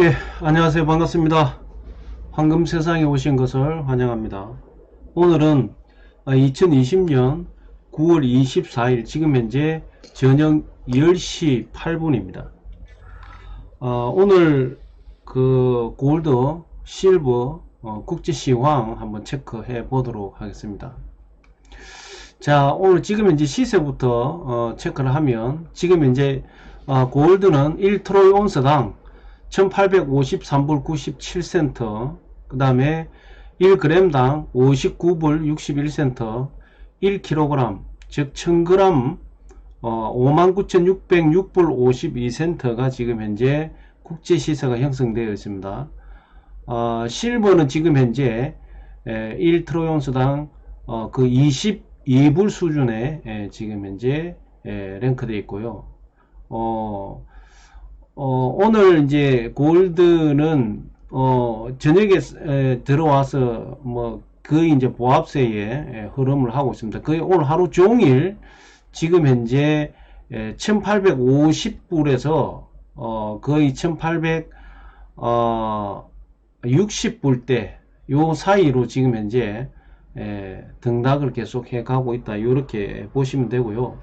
예, 안녕하세요. 반갑습니다. 황금 세상에 오신 것을 환영합니다. 오늘은 2020년 9월 24일, 지금 현재 저녁 10시 8분입니다. 어, 오늘 그 골드, 실버, 어, 국제시황 한번 체크해 보도록 하겠습니다. 자, 오늘 지금 현재 시세부터 어, 체크를 하면 지금 현재 어, 골드는 1트로이 온스당 1853불 97센트 그 다음에 1g당 59불 61센트 1kg 즉 1000g 어, 59,606불 52센트가 지금 현재 국제 시세가 형성되어 있습니다. 어, 실버는 지금 현재 1트로이온스당 어, 그 22불 수준에 에, 지금 현재 에, 랭크되어 있고요. 어, 어, 오늘 이제 골드는 어, 저녁에 에, 들어와서 뭐 거의 이제 보합세의 에, 흐름을 하고 있습니다. 거의 오늘 하루 종일 지금 현재 1850불에서 어, 거의 1800 어, 60불대 요 사이로 지금 현재 에, 등락을 계속 해 가고 있다. 이렇게 보시면 되고요.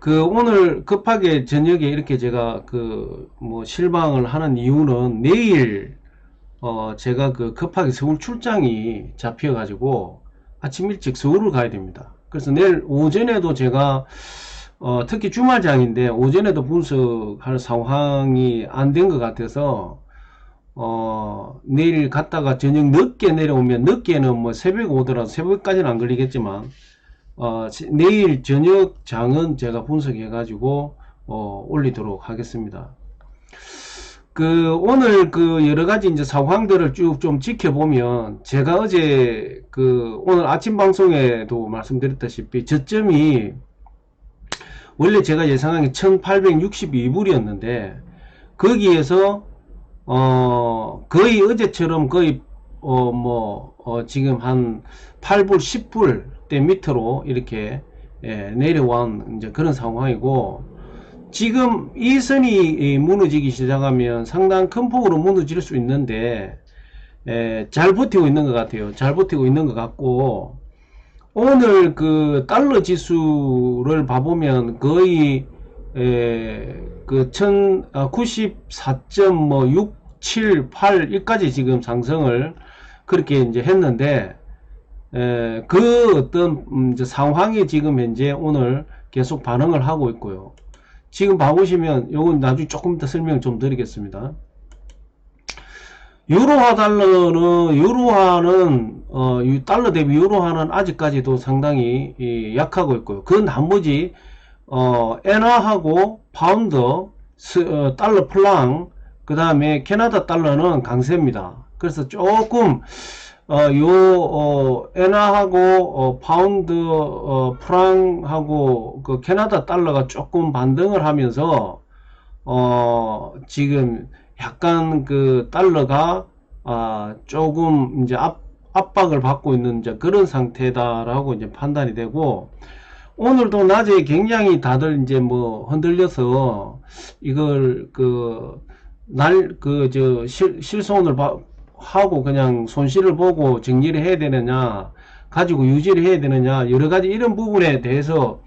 그 오늘 급하게 저녁에 이렇게 제가 그 뭐 실방을 하는 이유는 내일 어 제가 그 급하게 서울 출장이 잡혀 가지고 아침 일찍 서울을 가야 됩니다. 그래서 내일 오전에도 제가 어 특히 주말장인데 오전에도 분석할 상황이 안 된 것 같아서 어 내일 갔다가 저녁 늦게 내려오면 늦게는 뭐 새벽 오더라도 새벽까지는 안 걸리겠지만 어, 내일 저녁 장은 제가 분석해 가지고 어, 올리도록 하겠습니다. 그 오늘 그 여러 가지 이제 상황들을 쭉 좀 지켜보면 제가 어제 그 오늘 아침 방송에도 말씀드렸다시피 저점이 원래 제가 예상한 게 1862불이었는데 거기에서 어 거의 어제처럼 거의 어뭐 어, 지금 한 8불 10불 대 밑으로 이렇게 예, 내려온 이제 그런 상황이고 지금 이 선이 무너지기 시작하면 상당 큰 폭으로 무너질 수 있는데 예, 잘 버티고 있는 것 같아요. 잘 버티고 있는 것 같고 오늘 그 달러 지수를 봐보면 거의 에, 그 1094.678까지 지금 상승을 그렇게 이제 했는데 에, 그 어떤 음, 상황이 지금 현재 오늘 계속 반응을 하고 있고요. 지금 봐보시면 요건 나중에 조금 더 설명 좀 드리겠습니다. 유로화 달러는 유로화는 어, 이 달러 대비 유로화는 아직까지도 상당히 이, 약하고 있고요. 그 나머지 어, 엔화하고 파운드, 스, 어, 달러 플랑, 그 다음에 캐나다 달러는 강세입니다. 그래서 조금 어, 요, 어, 엔화하고, 어, 파운드, 어, 프랑하고, 그, 캐나다 달러가 조금 반등을 하면서, 어, 지금 약간 그, 달러가, 아, 조금, 이제 압, 압박을 받고 있는 이제 그런 상태다라고 이제 판단이 되고, 오늘도 낮에 굉장히 다들 이제 뭐 흔들려서, 이걸 그, 날, 그, 저, 실, 실손을 하고 그냥 손실을 보고 정리를 해야 되느냐 가지고 유지를 해야 되느냐 여러 가지 이런 부분에 대해서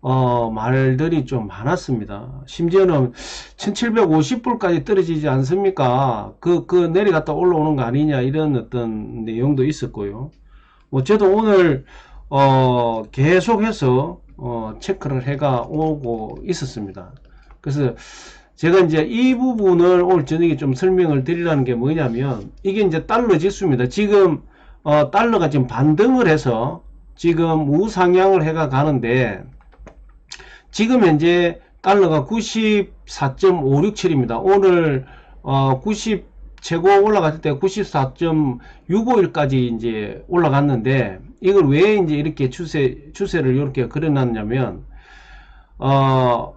어, 말들이 좀 많았습니다. 심지어는 1750불까지 떨어지지 않습니까? 그, 그 내려갔다 올라오는 거 아니냐 이런 어떤 내용도 있었고요. 뭐 저도 오늘 어, 계속해서 어, 체크를 해가 오고 있었습니다. 그래서 제가 이제 이 부분을 오늘 저녁에 좀 설명을 드리라는 게 뭐냐면 이게 이제 달러 지수입니다. 지금 어, 달러가 지금 반등을 해서 지금 우상향을 해가 가는데 지금 현재 달러가 94.567입니다. 오늘 어, 90 최고 올라갔을 때 94.651까지 이제 올라갔는데 이걸 왜 이제 이렇게 추세 추세를 이렇게 그려놨냐면 어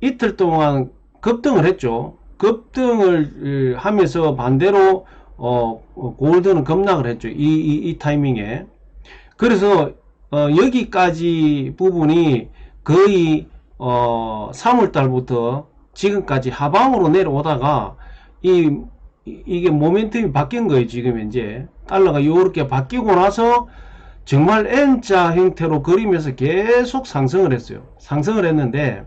이틀 동안 급등을 했죠. 급등을 하면서 반대로 어, 골드는 급락을 했죠. 이, 이, 이 타이밍에. 그래서 어, 여기까지 부분이 거의 어, 3월 달부터 지금까지 하방으로 내려오다가 이 이- 이게 모멘텀이 바뀐 거예요 지금 현재 달러가 이렇게 바뀌고 나서 정말 N자 형태로 그리면서 계속 상승을 했어요 상승을 했는데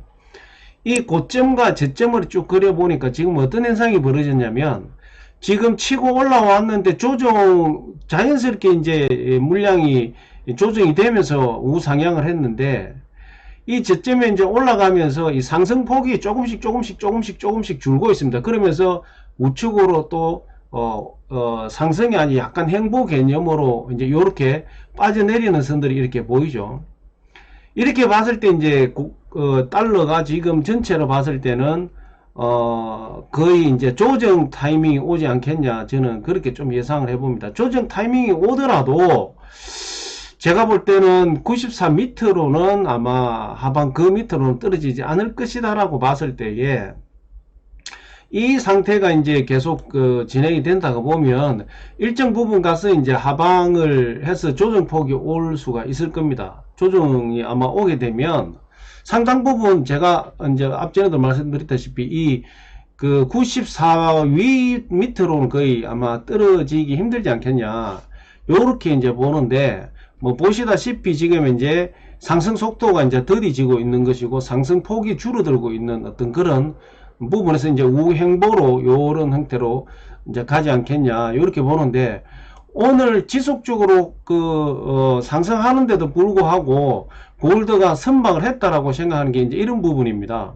이 고점과 저점을 쭉 그려보니까 지금 어떤 현상이 벌어졌냐면 지금 치고 올라왔는데 조정 자연스럽게 이제 물량이 조정이 되면서 우상향을 했는데 이 저점에 이제 올라가면서 이 상승폭이 조금씩 조금씩 조금씩 조금씩 줄고 있습니다. 그러면서 우측으로 또 어, 어, 상승이 아니 약간 행보 개념으로 이제 이렇게 빠져내리는 선들이 이렇게 보이죠. 이렇게 봤을 때 이제 고- 어, 달러가 지금 전체로 봤을 때는 어, 거의 이제 조정 타이밍이 오지 않겠냐 저는 그렇게 좀 예상을 해봅니다. 조정 타이밍이 오더라도 제가 볼 때는 94 밑으로는 아마 하방 그 밑으로는 떨어지지 않을 것이다라고 봤을 때에 이 상태가 이제 계속 그 진행이 된다고 보면 일정 부분 가서 이제 하방을 해서 조정폭이 올 수가 있을 겁니다. 조정이 아마 오게 되면 상당 부분 제가 이제 앞전에도 말씀드렸다시피 이 그 94위 밑으로는 거의 아마 떨어지기 힘들지 않겠냐. 요렇게 이제 보는데 뭐 보시다시피 지금 이제 상승 속도가 이제 더디지고 있는 것이고 상승 폭이 줄어들고 있는 어떤 그런 부분에서 이제 우행보로 요런 형태로 이제 가지 않겠냐 이렇게 보는데 오늘 지속적으로 그 어, 상승하는데도 불구하고 골드가 선방을 했다라고 생각하는 게 이제 이런 부분입니다.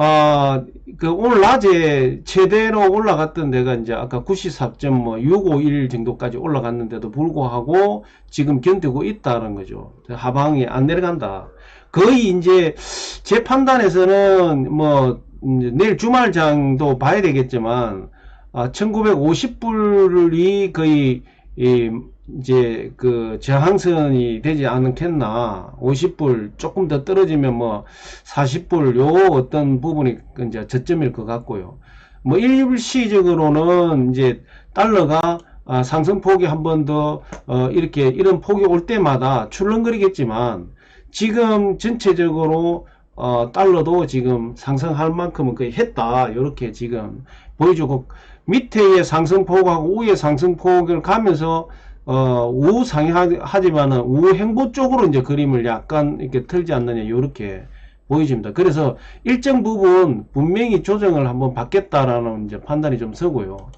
아, 그 오늘 낮에 최대로 올라갔던 데가 이제 아까 94.651 정도까지 올라갔는데도 불구하고 지금 견디고 있다는 거죠. 하방이 안 내려간다. 거의 이제 제 판단에서는 뭐 이제 내일 주말장도 봐야 되겠지만 아, 1950불이 거의 이 이제 그 저항선이 되지 않겠나. 50불 조금 더 떨어지면 뭐 40불 요 어떤 부분이 이제 저점일 것 같고요. 뭐 일시적으로는 이제 달러가 아, 상승폭이 한 번 더 어, 이렇게 이런 폭이 올 때마다 출렁거리겠지만 지금 전체적으로 어, 달러도 지금 상승할 만큼은 거의 했다. 이렇게 지금 보여주고 밑에의 상승폭하고 위의 상승폭을 가면서 어, 우상향하지만은 우행보 쪽으로 이제 그림을 약간 이렇게 틀지 않느냐 이렇게 보여집니다. 그래서 일정 부분 분명히 조정을 한번 받겠다라는 이제 판단이 좀 서고요.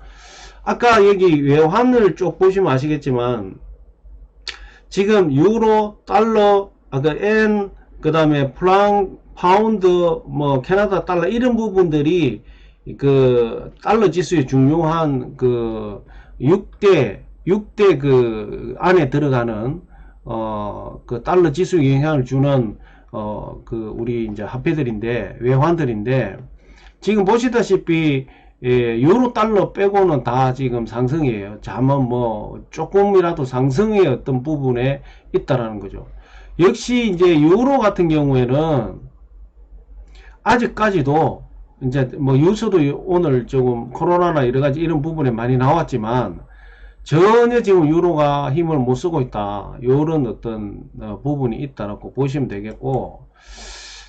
아까 여기 외환을 쭉 보시면 아시겠지만 지금 유로, 달러, 아까 엔, 그 다음에 프랑, 파운드, 뭐 캐나다 달러 이런 부분들이 그 달러 지수의 중요한 그 6대 6대 그 안에 들어가는 어 그 달러 지수에 영향을 주는 어 그 우리 이제 화폐들인데 외환들인데 지금 보시다시피 예, 유로 달러 빼고는 다 지금 상승이에요. 자만 뭐 조금이라도 상승의 어떤 부분에 있다라는 거죠. 역시 이제 유로 같은 경우에는 아직까지도 이제 뭐 뉴스도 오늘 조금 코로나나 여러 가지 이런 부분에 많이 나왔지만 전혀 지금 유로가 힘을 못 쓰고 있다. 이런 어떤 어, 부분이 있다라고 보시면 되겠고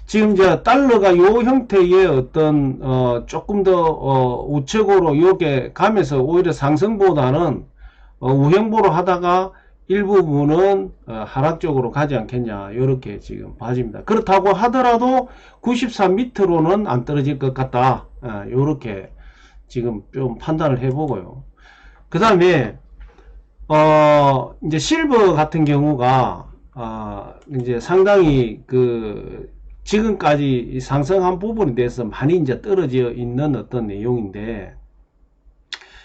지금 이제 달러가 요 형태의 어떤 어 조금 더 어 우측으로 요게 가면서 오히려 상승보다는 어 우행보로 하다가 일부분은 어 하락 쪽으로 가지 않겠냐 이렇게 지금 봐집니다. 그렇다고 하더라도 93 밑으로는 안 떨어질 것 같다. 이렇게 지금 좀 판단을 해보고요. 그 다음에 어 이제 실버 같은 경우가 아 이제 상당히 그 지금까지 상승한 부분에 대해서 많이 이제 떨어져 있는 어떤 내용인데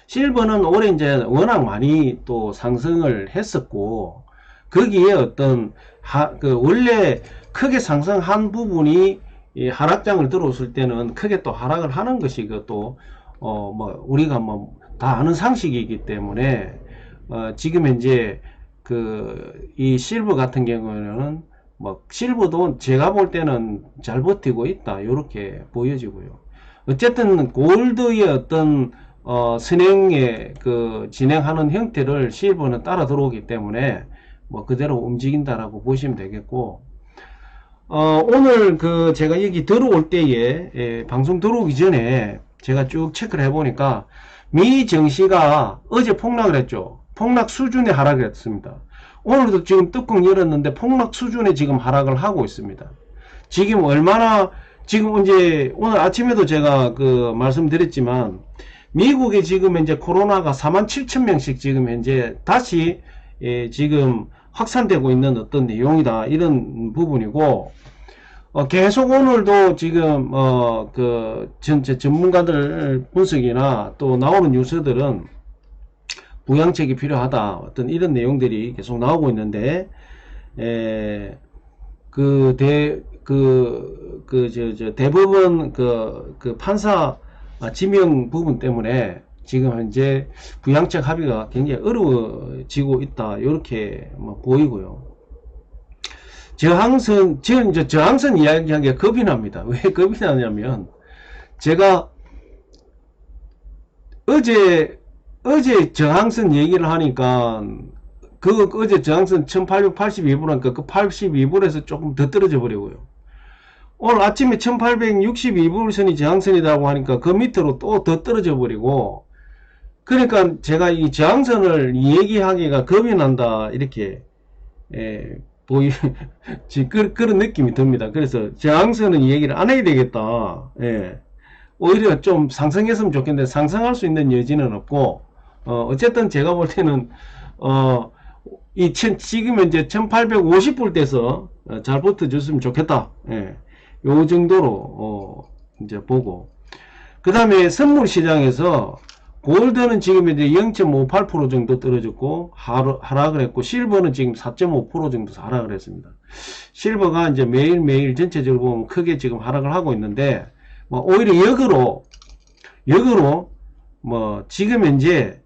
실버는 올해 이제 워낙 많이 또 상승을 했었고 거기에 어떤 하, 그 원래 크게 상승한 부분이 이 하락장을 들어왔을 때는 크게 또 하락을 하는 것이 그또 어 뭐 우리가 뭐 다 아는 상식이기 때문에 어 지금 이제 그 이 실버 같은 경우에는 뭐 실버도 제가 볼 때는 잘 버티고 있다 이렇게 보여지고요. 어쨌든 골드의 어떤 어, 선행의 그 진행하는 형태를 실버는 따라 들어오기 때문에 뭐 그대로 움직인다라고 보시면 되겠고 어, 오늘 그 제가 여기 들어올 때에 예, 방송 들어오기 전에 제가 쭉 체크를 해보니까 미 증시가 어제 폭락을 했죠. 폭락 수준의 하락을 했습니다. 오늘도 지금 뚜껑 열었는데 폭락 수준의 지금 하락을 하고 있습니다. 지금 얼마나 지금 이제 오늘 아침에도 제가 그 말씀드렸지만 미국에 지금 이제 코로나가 4만 7천 명씩 지금 현재 다시 예, 지금 확산되고 있는 어떤 내용이다. 이런 부분이고 어, 계속 오늘도 지금 어 그 전문가들 분석이나 또 나오는 뉴스들은 부양책이 필요하다. 어떤 이런 내용들이 계속 나오고 있는데 그대 그그 대법원 그, 그 판사 지명 부분 때문에 지금 현재 부양책 합의가 굉장히 어려워지고 있다 이렇게 뭐 보이고요. 저항선 지금 이제 저항선 이야기한 게 겁이 납니다. 왜 겁이 나냐면 제가 어제 어제 저항선 얘기를 하니까 그 어제 저항선 1882불이니까 그 82불에서 조금 더 떨어져 버리고요. 오늘 아침에 1862불선이 저항선이라고 하니까 그 밑으로 또 더 떨어져 버리고 그러니까 제가 이 저항선을 얘기하기가 겁이 난다 이렇게 예, 보이 지 그, 그런 느낌이 듭니다. 그래서 저항선은 얘기를 안 해야 되겠다. 예. 오히려 좀 상승했으면 좋겠는데 상승할 수 있는 여지는 없고 어, 어쨌든 제가 볼 때는 어, 이 천, 지금 현재 1850불 돼서 어, 잘 버텨줬으면 좋겠다. 예. 요 정도로 어, 이제 보고 그 다음에 선물 시장에서 골드는 지금 이제 0.58% 정도 떨어졌고 하락을 했고 실버는 지금 4.5% 정도 하락을 했습니다. 실버가 이제 매일매일 전체적으로 보면 크게 지금 하락을 하고 있는데 뭐 오히려 역으로 역으로 뭐 지금 현재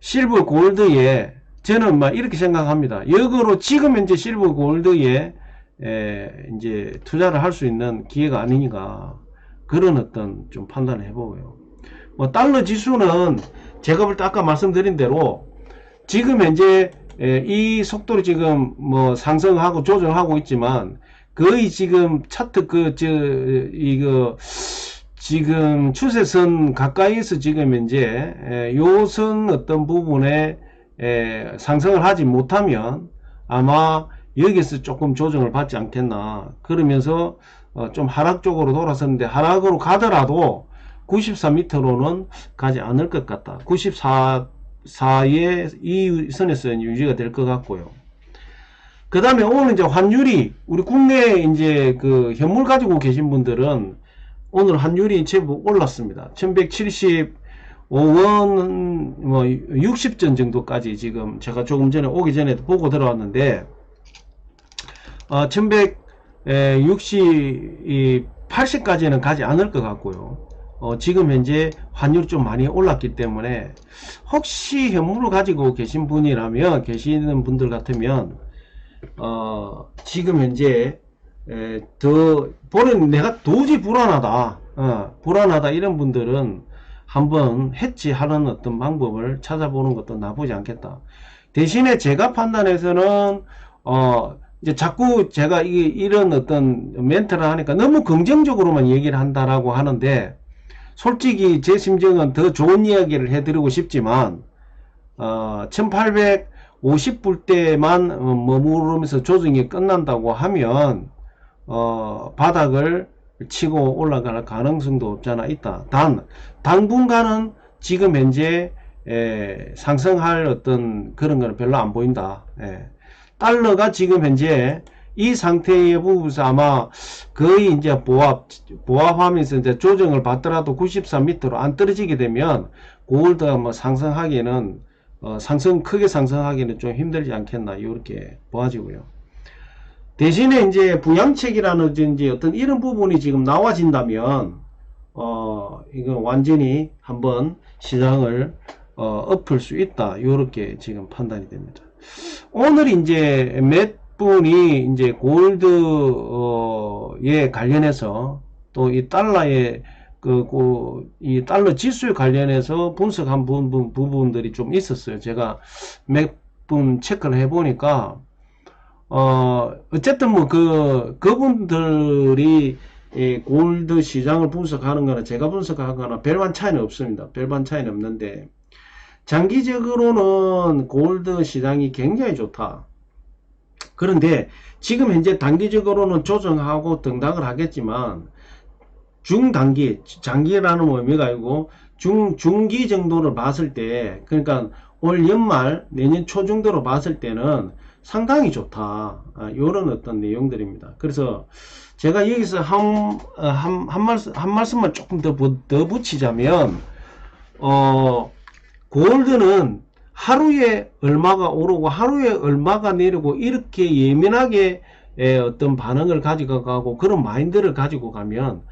실버 골드에 저는 막 이렇게 생각합니다. 역으로 지금 현재 실버 골드에 에 이제 투자를 할 수 있는 기회가 아니니까 그런 어떤 좀 판단을 해보고요. 뭐 달러 지수는 제가 볼 때 아까 말씀드린 대로 지금 현재 이 속도로 지금 뭐 상승하고 조정하고 있지만 거의 지금 차트 그 저 이거 지금 추세선 가까이서 지금 현재 요선 어떤 부분에 상승을 하지 못하면 아마 여기서 조금 조정을 받지 않겠나. 그러면서 어, 좀 하락 쪽으로 돌아섰는데 하락으로 가더라도 94m로는 가지 않을 것 같다. 94 4의 이 선에서 유지가 될 것 같고요. 그 다음에 오늘 이제 환율이 우리 국내 이제 그 현물 가지고 계신 분들은 오늘 환율이 제법 올랐습니다. 1175원 뭐 60전 정도까지 지금 제가 조금 전에 오기 전에 보고 들어왔는데 어, 1160, 80까지는 가지 않을 것 같고요. 어, 지금 현재 환율이 좀 많이 올랐기 때문에 혹시 현물을 가지고 계신 분이라면 계시는 분들 같으면 어, 지금 현재 에, 더 보는 내가 도저히 불안하다 어, 불안하다 이런 분들은 한번 해치하는 어떤 방법을 찾아보는 것도 나쁘지 않겠다 대신에 제가 판단해서는 어, 이제 자꾸 제가 이, 이런 어떤 멘트를 하니까 너무 긍정적으로만 얘기를 한다라고 하는데 솔직히 제 심정은 더 좋은 이야기를 해드리고 싶지만 어, 1850불 때만 어, 머무르면서 조정이 끝난다고 하면 어, 바닥을 치고 올라갈 가능성도 없잖아 있다. 단 당분간은 지금 현재 에, 상승할 어떤 그런 거는 별로 안 보인다. 에. 달러가 지금 현재 이 상태의 부분에서 아마 거의 이제 보합, 보합하면서 이제 조정을 받더라도 93m로 안 떨어지게 되면 골드가 뭐 상승하기는 어, 상승, 크게 상승하기는 좀 힘들지 않겠나, 이렇게 보아지고요. 대신에 이제 부양책이라는 어떤 이런 부분이 지금 나와진다면, 어, 이건 완전히 한번 시장을, 어, 엎을 수 있다. 이렇게 지금 판단이 됩니다. 오늘 이제 몇 분이 이제 골드에 관련해서 또 이 달러의 그, 그, 이 달러 지수에 관련해서 분석한 부분, 부분들이 좀 있었어요. 제가 몇 분 체크를 해보니까, 어, 어쨌든 뭐 그, 그분들이 이 골드 시장을 분석하는 거나 제가 분석하거나 별반 차이는 없습니다. 별반 차이는 없는데, 장기적으로는 골드 시장이 굉장히 좋다. 그런데 지금 현재 단기적으로는 조정하고 등락을 하겠지만, 중단기, 장기라는 의미가 아니고, 중, 중기 정도를 봤을 때, 그러니까 올 연말, 내년 초 정도로 봤을 때는 상당히 좋다. 아, 이런 어떤 내용들입니다. 그래서 제가 여기서 한, 어, 한, 한 말씀, 한 말씀만 조금 더, 부- 더 붙이자면, 어, 골드는 하루에 얼마가 오르고 하루에 얼마가 내리고 이렇게 예민하게 에, 어떤 반응을 가지고 가고 그런 마인드를 가지고 가면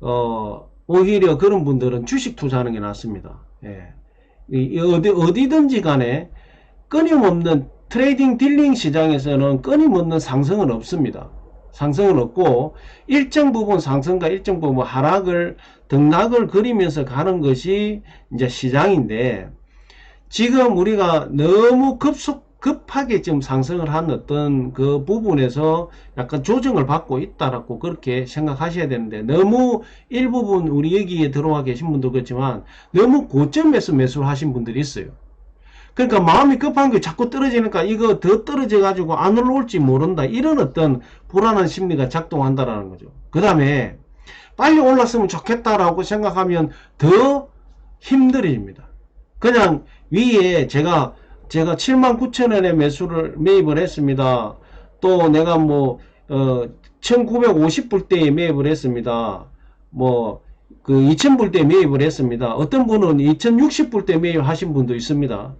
어, 오히려 그런 분들은 주식 투자하는 게 낫습니다. 예. 어디, 어디든지 간에 끊임없는 트레이딩 딜링 시장에서는 끊임없는 상승은 없습니다. 상승은 없고 일정 부분 상승과 일정 부분 하락을 등락을 그리면서 가는 것이 이제 시장인데 지금 우리가 너무 급속 급하게 지금 상승을 한 어떤 그 부분에서 약간 조정을 받고 있다라고 그렇게 생각하셔야 되는데 너무 일부분 우리 여기에 들어와 계신 분도 그렇지만 너무 고점에서 매수를 하신 분들이 있어요. 그러니까 마음이 급한 게 자꾸 떨어지니까 이거 더 떨어져 가지고 안 올라올지 모른다. 이런 어떤 불안한 심리가 작동한다라는 거죠. 그 다음에 빨리 올랐으면 좋겠다라고 생각하면 더 힘들어집니다. 그냥 위에 제가 제가 7만 9천 원에 매수를 매입을 했습니다. 또 내가 뭐 어, 1950불대에 매입을 했습니다. 뭐 그 2000불대 매입을 했습니다. 어떤 분은 2060불대 매입하신 분도 있습니다.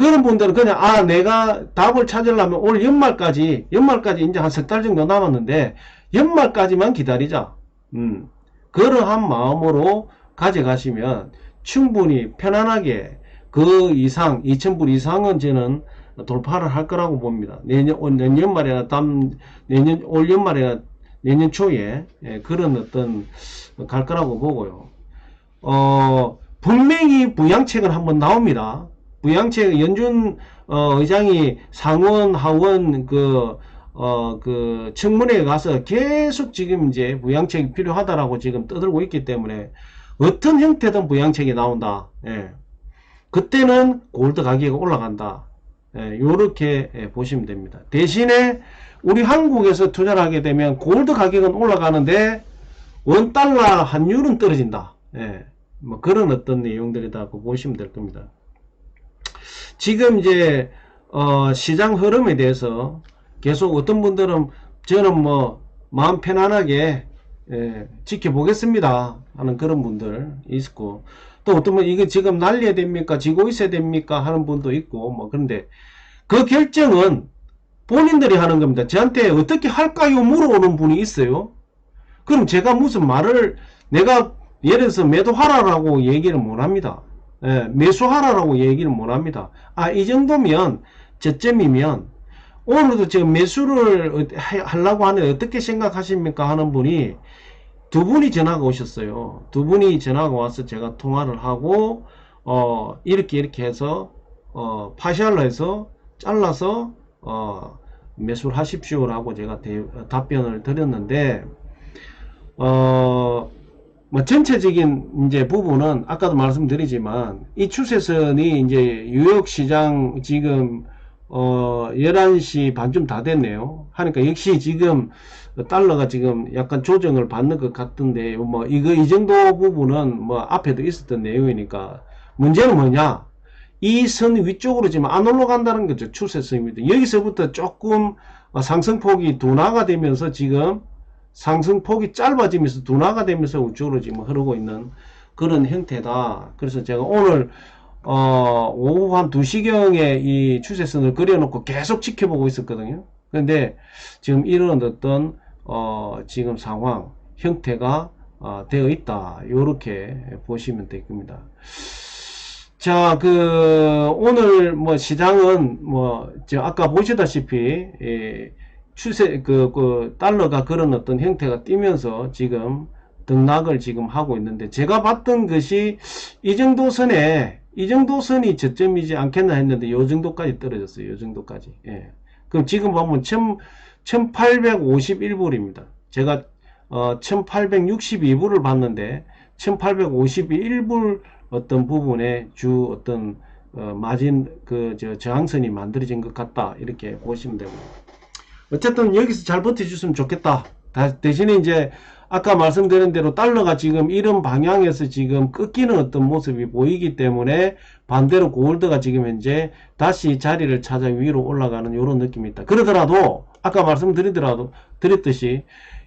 그런 분들은 그냥 아 내가 답을 찾으려면 올 연말까지 연말까지 이제 한 석 달 정도 남았는데 연말까지만 기다리자. 음. 그러한 마음으로 가져가시면 충분히 편안하게 그 이상 2000불 이상은 저는 돌파를 할 거라고 봅니다. 내년 올 내년 말이나 담 내년 올 연말이나 내년 초에 예, 그런 어떤 갈 거라고 보고요. 어 분명히 부양책은 한번 나옵니다. 부양책 연준 어, 의장이 상원 하원 그 어, 그, 청문회에 가서 계속 지금 이제 부양책이 필요하다라고 지금 떠들고 있기 때문에 어떤 형태든 부양책이 나온다. 예. 그때는 골드 가격이 올라간다. 예, 요렇게 예, 보시면 됩니다. 대신에 우리 한국에서 투자를 하게 되면 골드 가격은 올라가는데 원 달러 환율은 떨어진다. 예, 뭐 그런 어떤 내용들이다고 보시면 될 겁니다. 지금 이제 어, 시장 흐름에 대해서 계속 어떤 분들은 저는 뭐 마음 편안하게 예, 지켜보겠습니다 하는 그런 분들 있고 또 어떤 분 이게 지금 날려야 됩니까? 지고 있어야 됩니까? 하는 분도 있고 뭐 그런데 그 결정은 본인들이 하는 겁니다. 저한테 어떻게 할까요? 물어오는 분이 있어요. 그럼 제가 무슨 말을 내가 예를 들어서 매도하라라고 얘기를 못 합니다 예, 매수하라라고 얘기를 못 합니다 아 이 정도면 저점이면 오늘도 지금 매수를 하- 하려고 하는데 어떻게 생각하십니까 하는 분이 두 분이 전화가 오셨어요. 두 분이 전화가 와서 제가 통화를 하고 어 이렇게 이렇게 해서 어 파시알로 해서 잘라서 어 매수를 하십시오라고 제가 대- 답변을 드렸는데 어 뭐 전체적인 이제 부분은 아까도 말씀드리지만 이 추세선이 이제 뉴욕 시장 지금 어 11시 반쯤 다 됐네요. 하니까 역시 지금 달러가 지금 약간 조정을 받는 것 같던데 뭐 이거 이 정도 부분은 뭐 앞에도 있었던 내용이니까 문제는 뭐냐? 이 선 위쪽으로 지금 안 올라간다는 거죠. 추세선입니다. 여기서부터 조금 어, 상승폭이 둔화가 되면서 지금 상승폭이 짧아지면서 둔화가 되면서 우측으로 지금 흐르고 있는 그런 형태다. 그래서 제가 오늘 어, 오후 한 2시경에 이 추세선을 그려놓고 계속 지켜보고 있었거든요. 근데 지금 이런 어떤, 어, 지금 상황, 형태가, 어, 되어 있다. 요렇게 보시면 될 겁니다. 자, 그, 오늘 뭐 시장은 뭐, 저 아까 보시다시피, 예, 추세, 그, 그, 달러가 그런 어떤 형태가 띄면서 지금 등락을 지금 하고 있는데, 제가 봤던 것이 이 정도 선에, 이 정도 선이 저점이지 않겠나 했는데, 요 정도까지 떨어졌어요. 요 정도까지. 예. 그럼 지금 보면 1851불입니다. 제가 어, 1862불을 봤는데 1851불 어떤 부분에 주 어떤 어, 마진 그 저 저항선이 만들어진 것 같다 이렇게 보시면 되고 어쨌든 여기서 잘 버텨줬으면 좋겠다. 다- 대신에 이제 아까 말씀드린 대로 달러가 지금 이런 방향에서 지금 꺾이는 어떤 모습이 보이기 때문에 반대로 골드가 지금 현재 다시 자리를 찾아 위로 올라가는 이런 느낌이 있다. 그러더라도 아까 말씀드리더라도 드렸듯이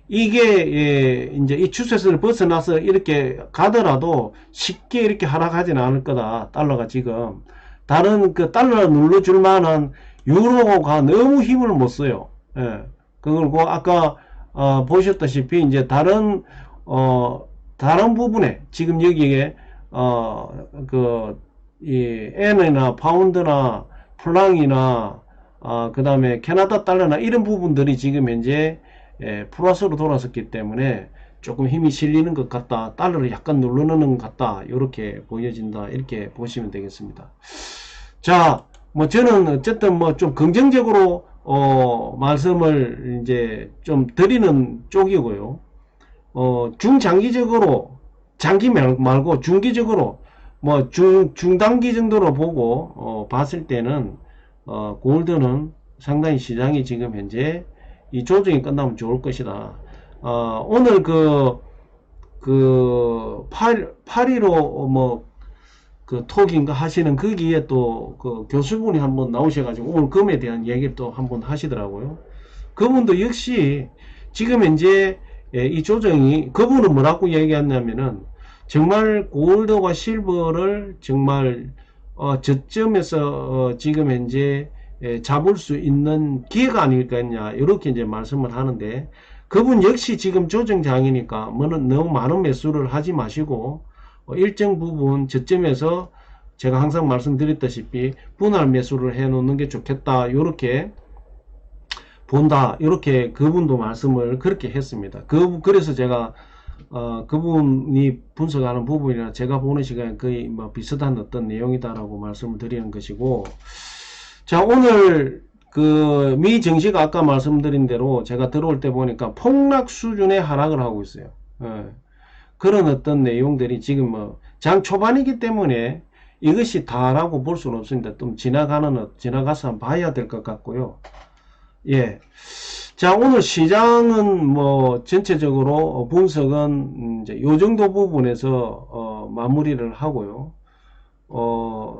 이게 예, 이제 이 추세선을 벗어나서 이렇게 가더라도 쉽게 이렇게 하락하지는 않을 거다. 달러가 지금 다른 그 달러를 눌러줄 만한 유로가 너무 힘을 못 써요. 예. 그리고 아까 어, 보셨다시피 이제 다른 어 다른 부분에 지금 여기에 어그이 엔이나 파운드나 플랑이나 어, 그 다음에 캐나다 달러나 이런 부분들이 지금 현재 예, 플러스로 돌아섰기 때문에 조금 힘이 실리는 것 같다. 달러를 약간 눌러놓는 것 같다. 이렇게 보여진다. 이렇게 보시면 되겠습니다. 자, 뭐 저는 어쨌든 뭐 좀 긍정적으로 어, 말씀을 이제 좀 드리는 쪽이고요. 어, 중장기적으로 장기 말- 말고 중기적으로 뭐 중, 중단기 정도로 보고 어, 봤을 때는 어, 골드는 상당히 시장이 지금 현재 이 조정이 끝나면 좋을 것이다. 어, 오늘 그, 그, 8, 8.15 뭐, 그 톡인가 하시는 거기에 또 그 교수분이 한번 나오셔가지고 오늘 금에 대한 얘기를 또 한번 하시더라고요. 그분도 역시 지금 현재 예, 이 조정이 그분은 뭐라고 얘기했냐면은 정말 골드와 실버를 정말 어, 저점에서 어, 지금 현재 예, 잡을 수 있는 기회가 아닐까냐 이렇게 이제 말씀을 하는데 그분 역시 지금 조정장이니까 너무 많은 매수를 하지 마시고 어, 일정 부분 저점에서 제가 항상 말씀드렸다시피 분할 매수를 해 놓는 게 좋겠다 이렇게 본다 이렇게 그분도 말씀을 그렇게 했습니다 그 그래서 제가 어, 그분이 분석하는 부분이나 제가 보는 시간에 거의 뭐 비슷한 어떤 내용이다라고 말씀을 드리는 것이고 자 오늘 그 미 증시가 아까 말씀드린 대로 제가 들어올 때 보니까 폭락 수준의 하락을 하고 있어요 예. 그런 어떤 내용들이 지금 뭐 장 초반이기 때문에 이것이 다라고 볼 수는 없습니다. 좀 지나가는, 어- 지나가서 봐야 될 것 같고요. 예. 자, 오늘 시장은 뭐 전체적으로 분석은 이제 요 정도 부분에서 어, 마무리를 하고요. 어,